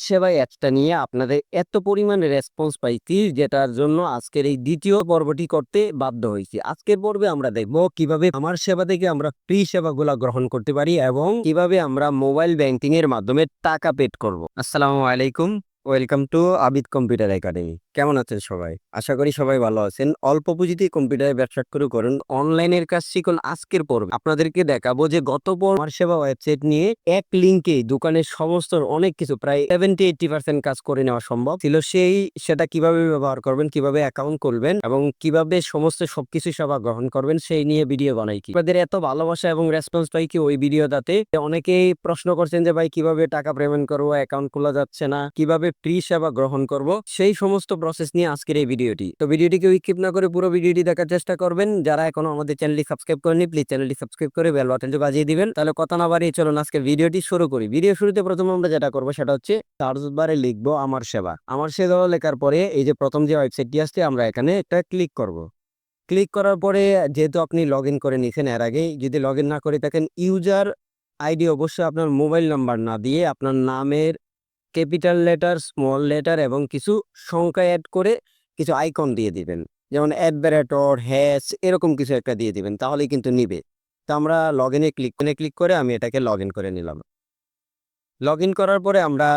সেবা অ্যাপটা নিয়ে আপনাদের এত পরিমাণে রেসপন্স পাইছি, যেটার জন্য আজকের এই দ্বিতীয় পর্বটি করতে বাধ্য হয়েছি। আজকের পর্বে আমরা দেখব কীভাবে আমার সেবা থেকে আমরা ফ্রি সেবাগুলো গ্রহণ করতে পারি এবং কীভাবে আমরা মোবাইল ব্যাংকিং এর মাধ্যমে টাকা পেড করব। আসসালামু আলাইকুম। Welcome to Abid computer academy কেমন আছেন সবাই? আশা করি সবাই ভালো আছেন। অল্প পুঁজিতে কম্পিউটারে ব্যবসা শুরু করুন। অনলাইনের কাজ শিখুন আজকের পর্বে। আপনাদেরকে দেখাবো যে গত পর সেবা ওয়েবসাইট নিয়ে এক লিঙ্কে দোকানের সমস্ত অনেক কিছু, প্রায় সেভেন্টি এইটি পার্সেন্ট কাজ করে নেওয়া সম্ভব ছিল। সেই সেটা কীভাবে ব্যবহার করবেন, কীভাবে অ্যাকাউন্ট করবেন এবং কীভাবে সমস্ত সবকিছু সেবা গ্রহণ করবেন, সেই নিয়ে ভিডিও বানাই কি। আপনাদের এত ভালোবাসা এবং রেসপন্স পাই কি ওই ভিডিওটাতে? অনেকেই প্রশ্ন করছেন যে, ভাই, কীভাবে টাকা পেমেন্ট করব? অ্যাকাউন্ট খোলা যাচ্ছে না। কীভাবে ফ্রি সেবা গ্রহণ করব। সেই সমস্ত প্রসেস নিয়ে আজকের এই ভিডিওটি। তো ভিডিওটিকে উইকিপ না করে পুরো ভিডিওটি দেখার চেষ্টা করবেন। যারা এখনও আমাদের চ্যানেলটি সাবস্ক্রাইব করেনি প্লিজ চ্যানেলটি সাবস্ক্রাইব করে বেল বাটনটি বাজিয়ে দিবেন। তাহলে কথা না বাড়িয়ে চলুন আজকে ভিডিওটি শুরু করি। ভিডিও শুরুতে প্রথমে আমরা যেটা করব সেটা হচ্ছে সার্চ বারে লিখব আমার সেবা। আমার সেবা লেখার পরে এই যে প্রথম যে ওয়েবসাইটটি আসছে, আমরা এখানে একটা ক্লিক করব। ক্লিক করার পরে যেহেতু আপনি লগ করে নিয়েছেন, এর আগে যদি লগ না করে থাকেন ইউজার আইডি অবশ্যই আপনার মোবাইল নাম্বার না দিয়ে আপনার নামের ক্যাপিটাল লেটার স্মল লেটার এবং কিছু সংখ্যা অ্যাড করে কিছু আইকন দিয়ে দিবেন। যেমন অ্যাডভারেটর হ্যাশ এরকম কিছু একটা দিয়ে দিবেন, তাহলেই কিন্তু নিবে। তো আমরা লগ ইনে ক্লিক করে ক্লিক করে আমি এটাকে লগ ইন করে নিলাম। লগ ইন করার পরে আমরা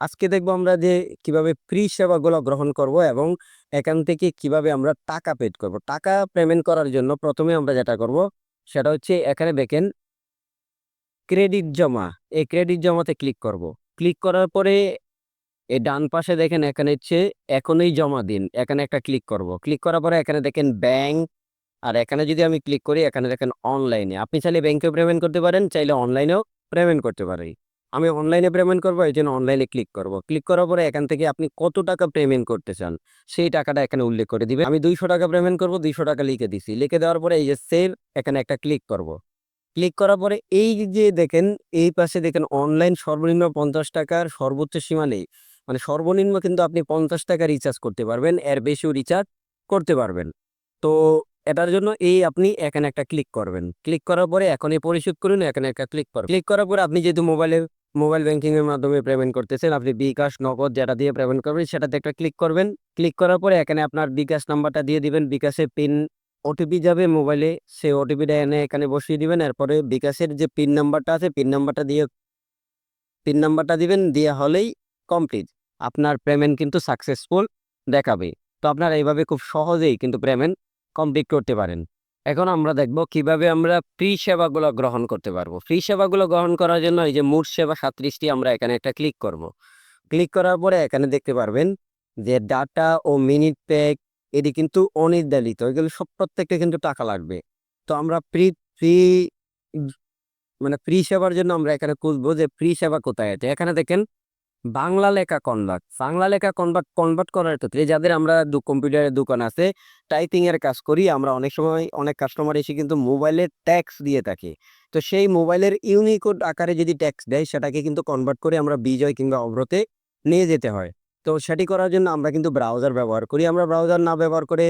আজকে দেখব আমরা যে কীভাবে ফ্রি সেবাগুলো গ্রহণ করব এবং এখান থেকে কীভাবে আমরা টাকা পেড করব। টাকা পেমেন্ট করার জন্য প্রথমে আমরা যেটা করব, সেটা হচ্ছে এখানে দেখেন ক্রেডিট জমা। এই ক্রেডিট জমাতে ক্লিক করব। ক্লিক করার পরে এই ডান পাশে দেখেন এখানে হচ্ছে এখনই জমা দিন, এখানে একটা ক্লিক করব। ক্লিক করার পরে এখানে দেখেন ব্যাংক, আর এখানে যদি আমি ক্লিক করি এখানে দেখেন অনলাইনে। আপনি চাইলে ব্যাংকে পেমেন্ট করতে পারেন, চাইলে অনলাইনেও পেমেন্ট করতে পারি আমি অনলাইনে পেমেন্ট করব, এই জন্য অনলাইনে ক্লিক করব। ক্লিক করার পরে এখান থেকে আপনি কত টাকা পেমেন্ট করতে চান, সেই টাকাটা এখানে উল্লেখ করে দিবেন। আমি দুইশো টাকা পেমেন্ট করব, দুইশো টাকা লিখে দিছি। লিখে দেওয়ার পরে এই যে সেভ, এখানে একটা ক্লিক করব। ক্লিক করার পরে এই যে দেখেন, এই পাশে দেখেন অনলাইন সর্বনিম্ন পঞ্চাশ টাকার সর্বোচ্চ সীমা নেই। মানে সর্বনিম্ন কিন্তু আপনি পঞ্চাশ টাকা রিচার্জ করতে পারবেন, এর বেশিও রিচার্জ করতে পারবেন। তো এটার জন্য এই আপনি এখানে একটা ক্লিক করবেন। ক্লিক করার পরে এখন এই পরিশোধ করুন, এখানে একটা ক্লিক করবেন। ক্লিক করার পরে আপনি যেহেতু মোবাইলে মোবাইল ব্যাংকিং এর মাধ্যমে পেমেন্ট করতেছেন, আপনি বিকাশ, নগদ যেটা দিয়ে পেমেন্ট করবেন সেটাতে একটা ক্লিক করবেন। ক্লিক করার পরে এখানে আপনার বিকাশ নাম্বারটা দিয়ে দিবেন, বিকাশে পিন ওটিপি যাবে মোবাইলে সেই ওটিপিটা এনে এখানে বসিয়ে দিবেন। এরপরে বিকাশের যে পিন নাম্বারটা আছে পিন নাম্বারটা দিয়ে পিন নাম্বারটা দিবেন, দিয়ে হলেই কমপ্লিট আপনার পেমেন্ট কিন্তু সাকসেসফুল দেখাবে। তো আপনারা এইভাবে খুব সহজেই কিন্তু পেমেন্ট কমপ্লিট করতে পারেন। এখন আমরা দেখব কীভাবে আমরা ফ্রি সেবাগুলো গ্রহণ করতে পারব। ফ্রি সেবাগুলো গ্রহণ করার জন্য এই যে মোট সেবা সাতত্রিশটি আমরা এখানে একটা ক্লিক করব। ক্লিক করার পরে এখানে দেখতে পারবেন যে ডাটা ও মিনিট প্যাক এটি কিন্তু অনির্ধারিত। এগুলো সব প্রত্যেকটা কিন্তু টাকা লাগবে। তো আমরা ফ্রি ফ্রি মানে ফ্রি সেবার জন্য আমরা এখানে খুঁজবো যে ফ্রি সেবা কোথায় আছে? এখানে দেখেন বাংলা লেখা কনভার্ট বাংলা লেখা কনভার্ট কনভার্ট করার ক্ষেত্রে যাদের আমরা দু কম্পিউটারের দোকান আছে টাইপিং এর কাজ করি, আমরা অনেক সময় অনেক কাস্টমার এসে কিন্তু মোবাইলের ট্যাক্স দিয়ে থাকি। তো সেই মোবাইলের ইউনিকোড আকারে যদি ট্যাক্স দেয়, সেটাকে কিন্তু কনভার্ট করে আমরা বিজয় কিংবা অভ্রতে নিয়ে যেতে হয়। তো সেটি করার জন্য আমরা কিন্তু ব্রাউজার ব্যবহার করি। আমরা ব্রাউজার না ব্যবহার করে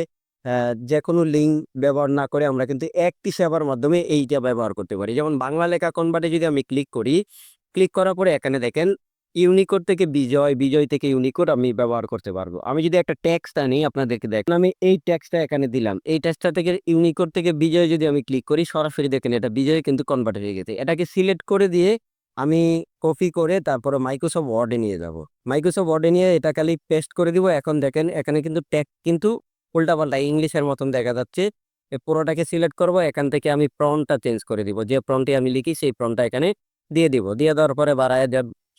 যে কোনো লিঙ্ক ব্যবহার না করে আমরা কিন্তু একটি সেবার মাধ্যমে এইটা ব্যবহার করতে পারি। যেমন বাংলা লেখা কনভার্টে যদি আমি ক্লিক করি ক্লিক করার পরে এখানে দেখেন ইউনিকোড থেকে বিজয় বিজয় থেকে ইউনিকোড আমি ব্যবহার করতে পারব। আমি যদি একটা ট্যাক্সটা আনি, আপনাদেরকে দেখেন, আমি এই ট্যাক্সটা এখানে দিলাম। এই ট্যাক্সটা থেকে ইউনিকোড থেকে বিজয় যদি আমি ক্লিক করি, সরাসরি দেখেন এটা বিজয় কিন্তু কনভার্ট হয়ে গেছে। এটাকে সিলেক্ট করে দিয়ে আমি কপি করে তারপরে মাইক্রোসফট ওয়ার্ডে নিয়ে যাব। মাইক্রোসফট ওয়ার্ডে নিয়ে এটা খালি পেস্ট করে দিব। এখন দেখেন, এখানে কিন্তু ট্যাগ কিন্তু উল্টাপাল্টা ইংলিশের মতন দেখা যাচ্ছে। পুরোটাকে সিলেক্ট করব, এখান থেকে আমি প্রনটা চেঞ্জ করে দিব। যে প্রনটি আমি লিখি, সেই প্রনটা এখানে দিয়ে দিব। দিয়ে দেওয়ার পরে বাড়ায়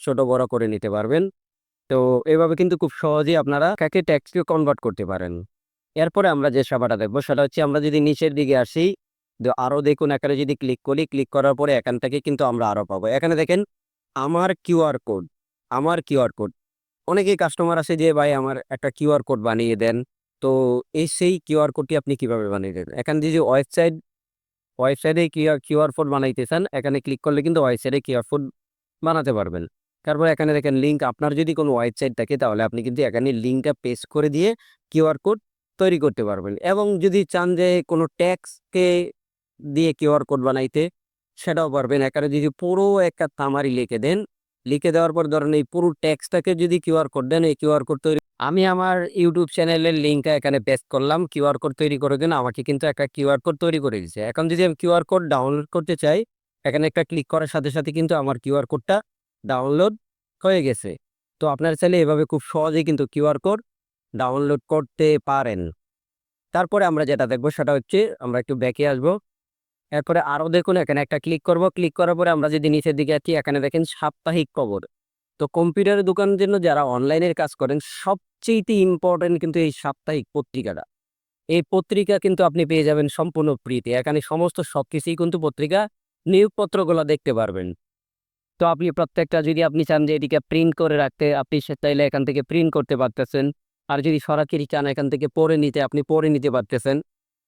ছোট, বড় করে নিতে পারবেন। তো এভাবে কিন্তু খুব সহজেই আপনারা কাকে ট্যাক্সকে কনভার্ট করতে পারেন। এরপরে আমরা যে সেবাটা দেখব, সেটা হচ্ছে আমরা যদি নিচের দিকে আসি আরও দেখুন, এখানে যদি ক্লিক করি ক্লিক করার পরে এখান থেকে কিন্তু আমরা আরও পাবো। এখানে দেখেন, আমার কিউআর কোড আমার কিউআর কোড অনেকেই কাস্টমার আছে যে, ভাই, আমার একটা কিউআর কোড বানিয়ে দেন। তো এই সেই কিউআর কোডটি আপনি কীভাবে বানিয়ে দেন? এখানে যে ওয়েবসাইট ওয়েবসাইটে কিউআর কিউআর কোড বানাইতে চান, এখানে ক্লিক করলে কিন্তু ওয়েবসাইটে কিউআর কোড বানাতে পারবেন। তারপর এখানে দেখেন লিঙ্ক আপনার যদি কোনো ওয়েবসাইট থাকে, তাহলে আপনি কিন্তু এখানে লিঙ্কটা পেস্ট করে দিয়ে কিউআর কোড তৈরি করতে পারবেন। এবং যদি চান যে, কোনো ট্যাক্সকে দিয়ে কিউআর কোড বানাইতে সেটাও পারবেন। এখানে যদি পুরো একটা তামারি লিখে দেন, লিখে দেওয়ার পর ধরেন এই পুরো ট্যাক্সটাকে যদি কিউআর কোড দেন, এই কিউআর কোড তৈরি আমি আমার ইউটিউব চ্যানেলের লিঙ্কটা এখানে পেস্ট করলাম। কিউআর কোড তৈরি করে দিন আমাকে কিন্তু একটা কিউআর কোড তৈরি করে দিয়েছে। এখন যদি আমি কিউআর কোড ডাউনলোড করতে চাই, এখানে একটা ক্লিক করার সাথে সাথে কিন্তু আমার কিউআর কোডটা ডাউনলোড হয়ে গেছে। তো আপনার চাইলে এভাবে খুব সহজেই কিন্তু কিউআর কোড ডাউনলোড করতে পারেন। তারপরে আমরা যেটা দেখব সেটা হচ্ছে আমরা একটু ব্যাকে আসব। এরপরে আরও দেখুন, এখানে একটা ক্লিক করব। ক্লিক করার পরে আমরা যদি নিচের দিকে আছি, এখানে দেখেন সাপ্তাহিক খবর। তো কম্পিউটারের দোকানের জন্য যারা অনলাইনের কাজ করেন সবচেয়ে ইম্পর্টেন্ট কিন্তু এই সাপ্তাহিক পত্রিকাটা। এই পত্রিকা কিন্তু আপনি পেয়ে যাবেন সম্পূর্ণ ফ্রিতে এখানে সমস্ত সব কিছুই কিন্তু পত্রিকা নিয়োগপত্রগুলো দেখতে পারবেন। তো আপনি প্রত্যেকটা যদি আপনি চান যে এটিকে প্রিন্ট করে রাখতে, আপনি চাইলে এখান থেকে প্রিন্ট করতে পারতেছেন। আর যদি সরাসরি চান এখান থেকে পড়ে নিতে, আপনি পড়ে নিতে পারতেছেন।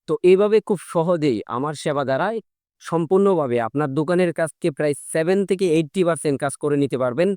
তো এইভাবে খুব সহজেই আমার সেবা দ্বারায় সম্পূর্ণভাবে আপনার দোকানের কাজকে প্রায় সেভেন থেকে এইট্টি পার্সেন্ট কাজ করে নিতে পারবেন।